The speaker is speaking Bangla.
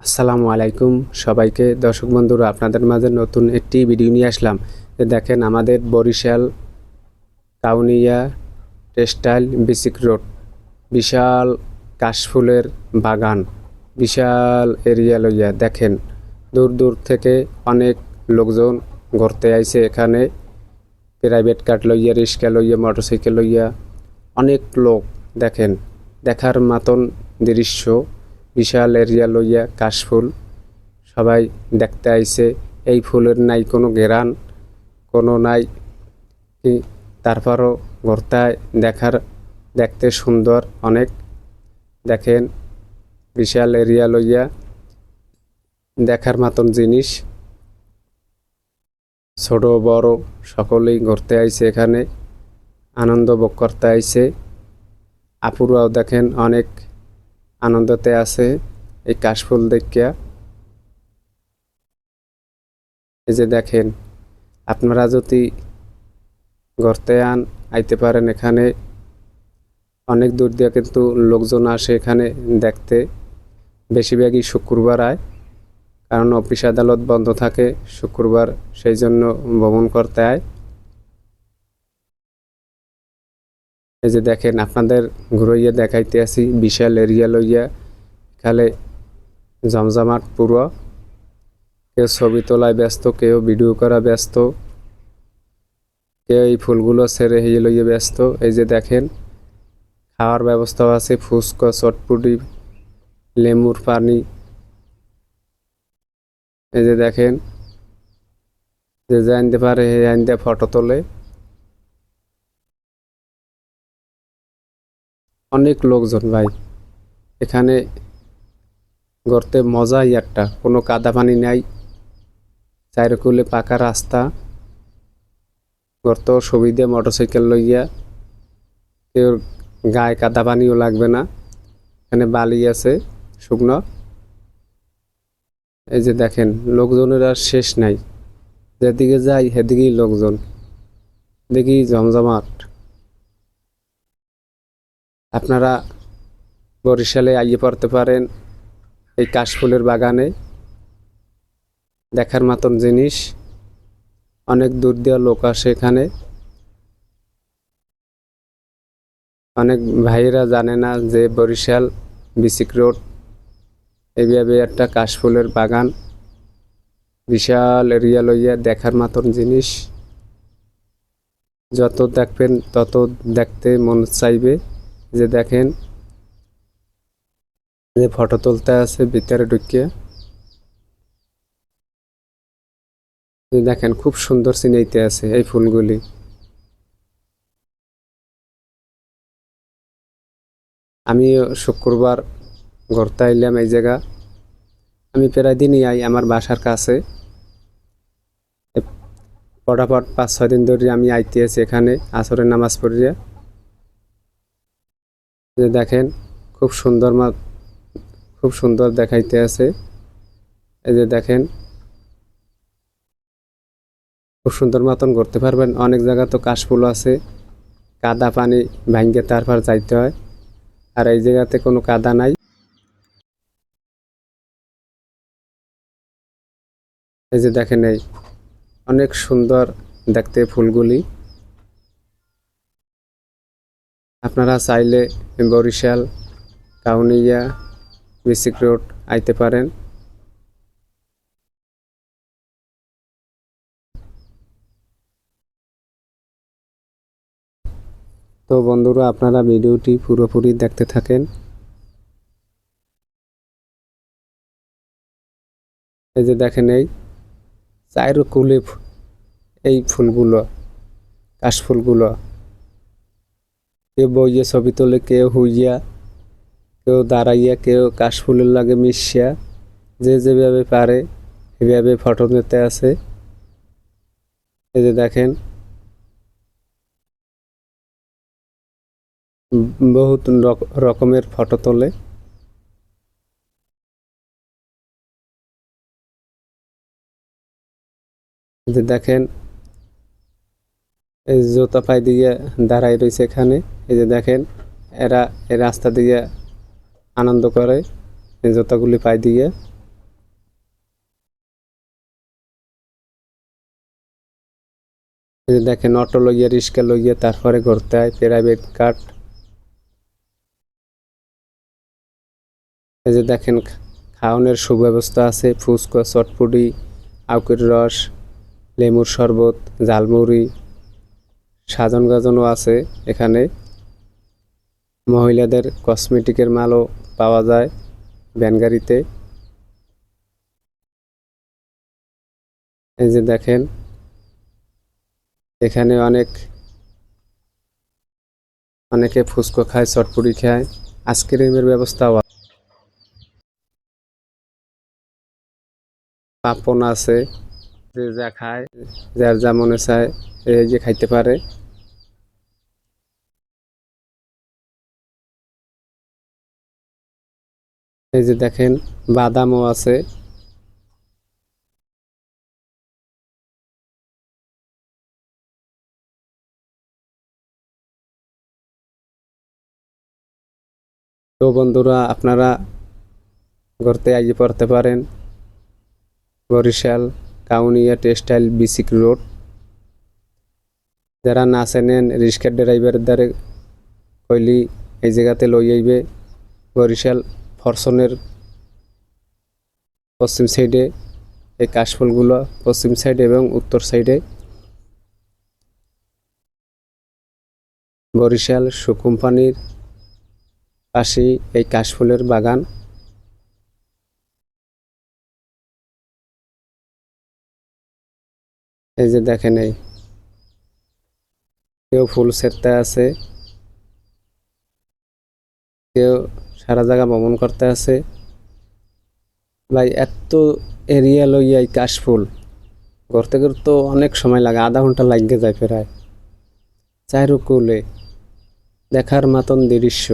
আসসালামু আলাইকুম সবাইকে। দর্শক বন্ধুরা, আপনাদের মাঝে নতুন একটি ভিডিও নিয়ে আসলাম। দেখেন আমাদের বরিশাল কাউনিয়া টেক্সটাইল বিসিক রোড। বিশাল কাশফুলের বাগান, বিশাল এরিয়া লইয়া। দেখেন, দূর দূর থেকে অনেক লোকজন ঘুরতে আইছে এখানে। প্রাইভেট কার লইয়া, রিক্সা লইয়া, মোটরসাইকেল লইয়া অনেক লোক। দেখেন, দেখার মতন দৃশ্য। বিশাল এরিয়া লইয়া কাশফুল সবাই দেখতে আইছে, এই ফুলের নাই কোনো গেরান, কোনো নাই তারপরও ঘরটায় দেখার, দেখতে সুন্দর অনেক। দেখেন, বিশাল এরিয়া লইয়া দেখার মতন জিনিস। ছোট, বড়, সকলেই ঘুরতে আইছে এখানে। আনন্দ ভোগ করতে আইছে। আপুরাও দেখেন অনেক আনন্দতে আছে এই কাশফুল দেখিয়া। এই যে দেখেন, আপনারা যদি ঘরতে আন আইতে পারেন এখানে, অনেক দূর দিয়ে কিন্তু লোকজন আসে এখানে দেখতে। বেশিরভাগই শুক্রবার আয়, কারণ অফিস আদালত বন্ধ থাকে, শুক্রবার সেই জন্য ভ্রমণ করতে আয়। এই যে দেখেন, আপনাদের ঘুরাইয়া দেখাইতে আসি, বিশাল এরিয়া লইয়া, খালে জমজমাট পুরো। কেউ ছবি তোলায় ব্যস্ত, কেউ ভিডিও করা ব্যস্ত, কেউ এই ফুলগুলো ছেড়ে হিয়ে লইয়া ব্যস্ত। এই যে দেখেন, খাওয়ার ব্যবস্থাও আছে, ফুচকা, চটপুটি লেমুর পানি। এই যে দেখেন, যে জানতে পারে হে আনতে ফটো তোলে। অনেক লোকজন ভাই। এখানে গড়তে মজাই একটা। কোনো কাদা পানি নাই। চারিকুলে পাকা রাস্তা। গর্ত সুবিধে মোটরসাইকেল লইয়া। কেউ গায়ে কাদা পানিও লাগবে না। এখানে বালি আছে, শুকনো। এই যে দেখেন, লোকজনের আর শেষ নাই। যেদিকে যাই, সেদিকেই লোকজন। দেখি জমজমাট। আপনারা বরিশালে আইয়ে পড়তে পারেন এই কাশফুলের বাগানে। দেখার মতন জিনিস, অনেক দূর দেওয়া লোক আসে এখানে। অনেক ভাইয়েরা জানে না যে বরিশাল বিসিক রোড, এইভাবে একটা কাশফুলের বাগান, বিশাল এরিয়া লইয়া দেখার মতন জিনিস। যত দেখবেন তত দেখতে মন চাইবে। যে দেখেন যে ফটো তুলতে আছে ভিতরে ঢুকিয়ে দেখেন, খুব সুন্দর চিনাইতে আছে এই ফুলগুলি। আমি শুক্রবার ঘুরতে আইলাম এই জায়গা। আমি প্রায় দিনই আই আমার বাসার কাছে। ফটাফট পাঁচ ছয় দিন ধরে আমি আইতে আছি এখানে, আসরের নামাজ পড়িয়া। যে দেখেন, খুব সুন্দর মা খুব সুন্দর দেখাইতে আছে। এই যে দেখেন, খুব সুন্দর মতন করতে পারবেন। অনেক জায়গা তো কাশফুল আছে, কাদা পানি ভাঙ্গে তারপর যাইতে হয়। আর এই জায়গাতে কোনো কাদা নাই। এই যে দেখেন এই, অনেক সুন্দর দেখতে ফুলগুলি। আপনারা চাইলে বরিশাল কাউনিয়া বিসিক রোড আইতে পারেন। তো বন্ধুরা, আপনারা ভিডিওটি পুরোপুরি দেখতে থাকেন। এই যে দেখেন এই চাইরো কুলে এই ফুলগুলো কাশফুলগুলো কেউ বইয়ে ছবি তোলে কেউ হুইয়া, কেউ দাঁড়াইয়া, কেউ কাশফুলের লাগে মিশিয়া, যে যেভাবে পারে সেভাবে ফটো নিতে আছে। এই যে দেখেন, বহুত রকমের ফটো তোলে। দেখেন এই জুতা পাই দিয়ে দাঁড়াই রয়েছে এখানে। এই যে দেখেন, এরা এই রাস্তা দিয়ে আনন্দ করে এই জুতাগুলি পাই দিয়ে। এই যে দেখেন, অটো লইয়া, রিক্সা লইয়া তারপরে ঘুরতে হয়, প্রাইভেট কার। এই যে দেখেন খাওয়ানোর সুব্যবস্থা আছে, ফুচকা, চটপুটি, আউকের রস লেমুর শরবত, ঝালমুড়ি। সাজন গাজনও আছে এখানে। মহিলাদের কসমেটিকের মালও পাওয়া যায় ভ্যানগাড়িতে এই যে দেখেন, এখানে অনেক, অনেকে ফুচকা খায় চটপুরি খায়, আইসক্রিমের ব্যবস্থাও পাপন আছে, যে যা খায়, যার যা মনে চায়, এই যে খাইতে পারে। এই যে দেখেন, বাদামও আছে। তো বন্ধুরা, আপনারা ঘুরতে আইয়ে পড়তে পারেন। Barishal Kaunia textile BSCIC road. যারা না চেনেন রিক্সার ড্রাইভারের দ্বারে কইলি এই জায়গাতে লই আইবে। বরিশাল ফরসনের পশ্চিম সাইডে, এই কাশফুলগুলো পশ্চিম সাইডে এবং উত্তর সাইডে। বরিশাল সুকুম্পানির পাশেই এই কাশফুলের বাগান। এই যে দেখেন এই, কেউ ফুল সেরতে আছে, কেউ সারা জায়গা ভ্রমণ করতে আছে। ভাই, এত এরিয়া লইয়াই কাশফুল করতে করতে অনেক সময় লাগে, আধা ঘণ্টা লাগিয়ে যায় প্রায়। চাইরুকুলে দেখার মতন দৃশ্য।